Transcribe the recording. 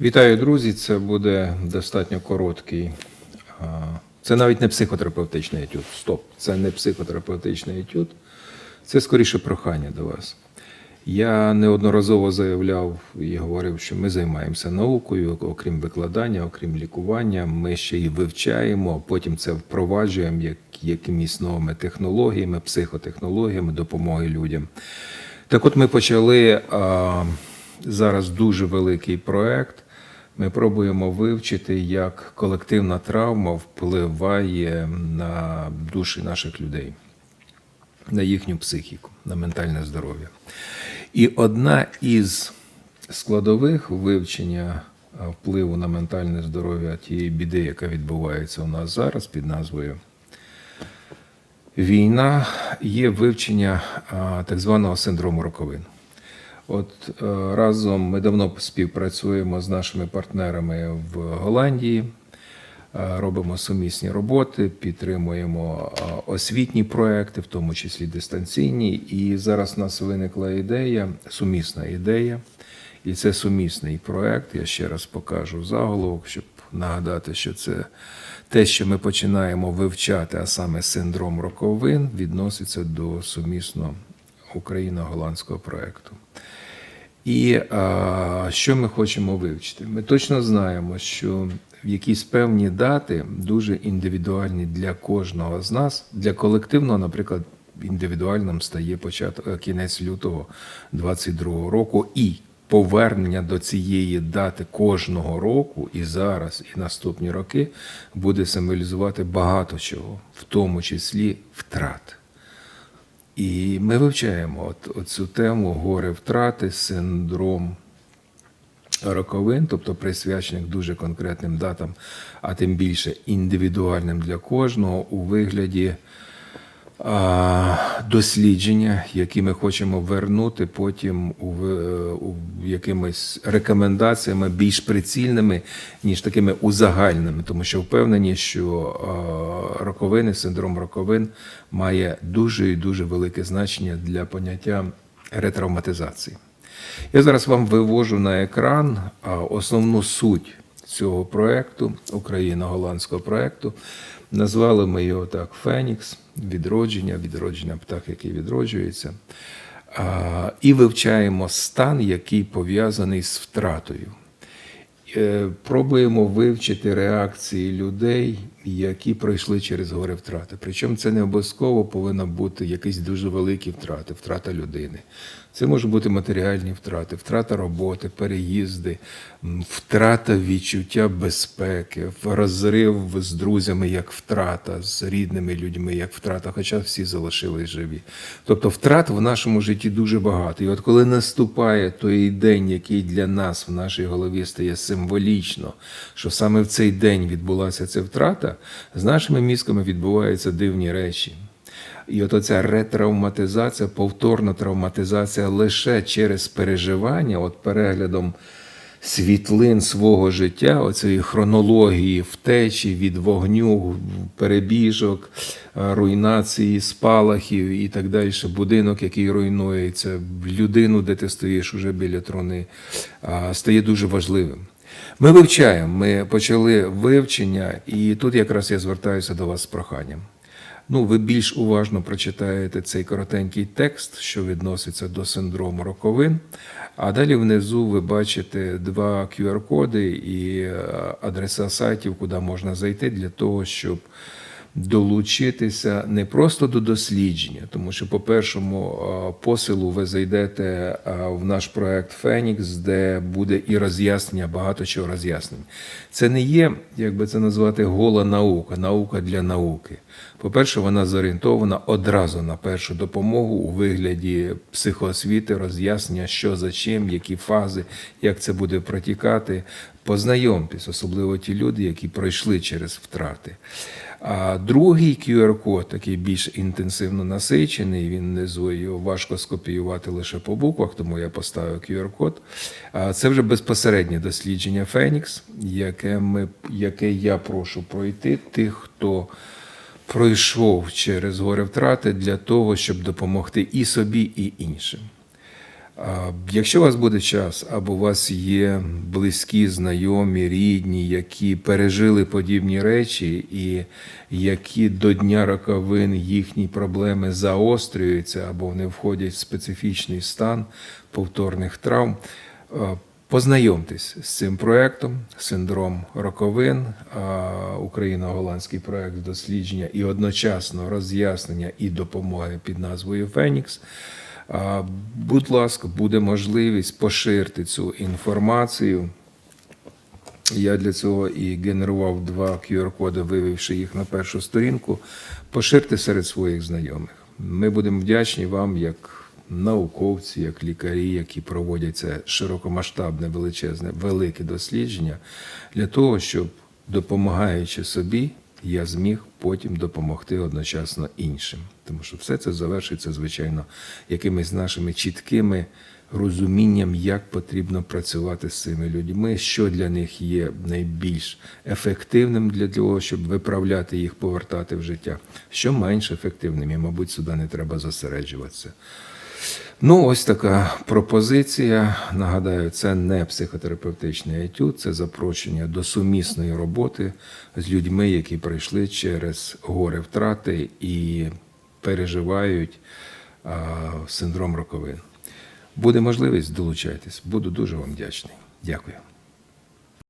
Вітаю, друзі. Це буде достатньо короткий. Це навіть не психотерапевтичний етюд. Стоп, це не психотерапевтичний етюд. Це скоріше прохання до вас. Я неодноразово заявляв і говорив, що ми займаємося наукою, окрім викладання, окрім лікування. Ми ще й вивчаємо, а потім це впроваджуємо як, якимись новими технологіями, психотехнологіями допомоги людям. Так от ми почали а, зараз дуже великий проект. Ми пробуємо вивчити, як колективна травма впливає на душі наших людей, на їхню психіку, на ментальне здоров'я. І одна із складових вивчення впливу на ментальне здоров'я тієї біди, яка відбувається у нас зараз під назвою Війна є вивчення так званого синдрому роковин. От е, разом ми давно співпрацюємо з нашими партнерами в Голландії, е, робимо сумісні роботи, підтримуємо е, освітні проекти, в тому числі дистанційні. І зараз у нас виникла ідея, сумісна ідея, і це сумісний проект. Я ще раз покажу заголовок, щоб нагадати, що це те, що ми починаємо вивчати, а саме синдром роковин, відноситься до сумісно україно-голландського проекту. І а, що ми хочемо вивчити? Ми точно знаємо, що в якісь певні дати дуже індивідуальні для кожного з нас, для колективного, наприклад, індивідуальним стає початок кінець лютого 22 року, і повернення до цієї дати кожного року, і зараз, і наступні роки, буде символізувати багато чого, в тому числі втрат. І ми вивчаємо от, оцю цю тему горе втрати, синдром роковин, тобто присвячених дуже конкретним датам, а тим більше індивідуальним для кожного у вигляді дослідження, які ми хочемо вернути потім у, у якимись рекомендаціями більш прицільними, ніж такими узагальними, тому що впевнені, що роковини, синдром роковин має дуже і дуже велике значення для поняття ретравматизації. Я зараз вам вивожу на екран основну суть цього проекту, україно-голландського проекту. Назвали ми його так Фенікс, відродження, відродження птах, який відроджується. І вивчаємо стан, який пов'язаний з втратою. Е, Пробуємо вивчити реакції людей, які пройшли через горе втрати. Причому це не обов'язково повинна бути якісь дуже великі втрати, втрата людини. Це можуть бути матеріальні втрати, втрата роботи, переїзди, втрата відчуття безпеки, розрив з друзями як втрата, з рідними людьми як втрата, хоча всі залишились живі. Тобто втрат в нашому житті дуже багато. І от коли наступає той день, який для нас в нашій голові стає символічно, що саме в цей день відбулася ця втрата, з нашими мізками відбуваються дивні речі. І от оця ретравматизація, повторна травматизація лише через переживання, от переглядом світлин свого життя, оцієї хронології втечі від вогню, перебіжок, руйнації, спалахів і так далі, будинок, який руйнується, людину, де ти стоїш уже біля трони, стає дуже важливим. Ми вивчаємо, ми почали вивчення, і тут якраз я звертаюся до вас з проханням. Ну, ви більш уважно прочитаєте цей коротенький текст, що відноситься до синдрому роковин. А далі внизу ви бачите два QR-коди і е, адреса сайтів, куди можна зайти для того, щоб долучитися не просто до дослідження, тому що по першому е, посилу ви зайдете е, в наш проект Фенікс, де буде і роз'яснення, багато чого роз'яснень. Це не є, як би це назвати, гола наука, наука для науки. По-перше, вона зорієнтована одразу на першу допомогу у вигляді психоосвіти, роз'яснення, що за чим, які фази, як це буде протікати. Познайомтесь, особливо ті люди, які пройшли через втрати. А другий QR-код, такий більш інтенсивно насичений, він внизу його важко скопіювати лише по буквах, тому я поставив QR-код. Це вже безпосереднє дослідження Фенікс, яке, ми, яке я прошу пройти тих, хто пройшов через горе втрати для того, щоб допомогти і собі, і іншим. Якщо у вас буде час, або у вас є близькі, знайомі, рідні, які пережили подібні речі, і які до дня роковин їхні проблеми заострюються або вони входять в специфічний стан повторних травм, Познайомтесь з цим проектом синдром роковин, україно-голландський проект дослідження і одночасно роз'яснення і допомоги під назвою Фенікс. Будь ласка, буде можливість поширити цю інформацію. Я для цього і генерував два QR-коди, вивівши їх на першу сторінку. Поширте серед своїх знайомих. Ми будемо вдячні вам як науковці, як лікарі, які проводять це широкомасштабне, величезне, велике дослідження, для того, щоб допомагаючи собі, я зміг потім допомогти одночасно іншим. Тому що все це завершиться, звичайно, якимись нашими чіткими розумінням, як потрібно працювати з цими людьми, що для них є найбільш ефективним для того, щоб виправляти їх, повертати в життя, що менш ефективним, і, мабуть, сюди не треба зосереджуватися. Ну, ось така пропозиція. Нагадаю, це не психотерапевтичний етюд, це запрошення до сумісної роботи з людьми, які пройшли через горе втрати і переживають а, синдром роковин. Буде можливість, долучайтесь. Буду дуже вам вдячний. Дякую.